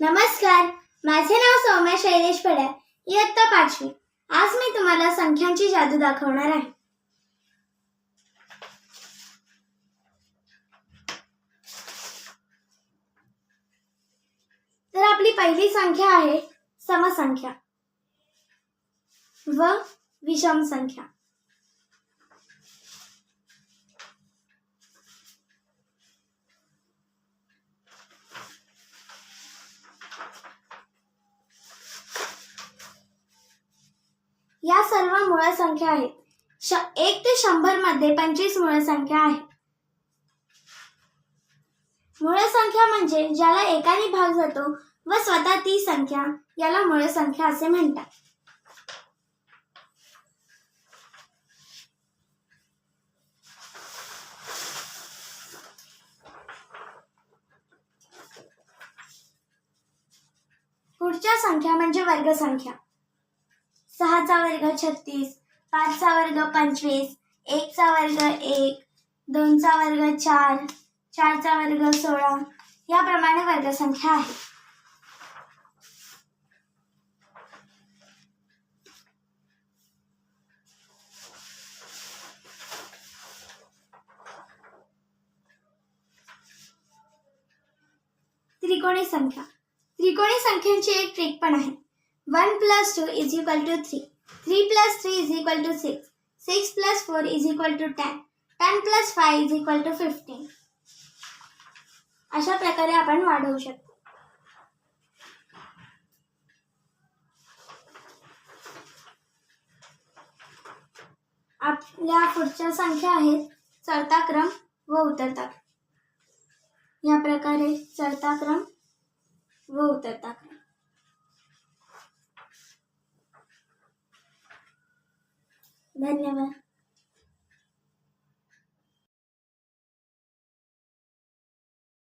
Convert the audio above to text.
नमस्कार. माझे नाव सौम्या शैलेश पड्या इयत्ता पाचवी. आज मी तुम्हाला संख्यांची जादू दाखवणार आहे. तर आपली पहिली संख्या आहे समसंख्या व विषम संख्या. या सर्व मूळ संख्या आहेत. श एक ते शंभरमध्ये पंचवीस मूळ संख्या आहे. मूळ संख्या म्हणजे ज्याला एकाने भाग जातो व स्वतः ती संख्या याला मूळ संख्या असे म्हणतात. पुढच्या संख्या म्हणजे वर्गसंख्या. सहाचा वर्ग छत्तीस पाचचा वर्ग पंचवीस एकचा वर्ग एक दोनचा वर्ग चार चारचा वर्ग सोळा याप्रमाणे वर्गसंख्या आहे. त्रिकोणी संख्या. त्रिकोणी संख्यांची एक ट्रिक पण आहे. One plus two is equal two three. Three plus three is equal to six. Six plus four is equal to ten. Ten plus five is equal to fifteen. अशा प्रकारे आपण वाढवू शकतो. आपल्या पुढच्या संख्या आहेत चढता क्रम व उतरता क्रम या प्रकारे चढता क्रम व उतरता क्रम धन्यवाद.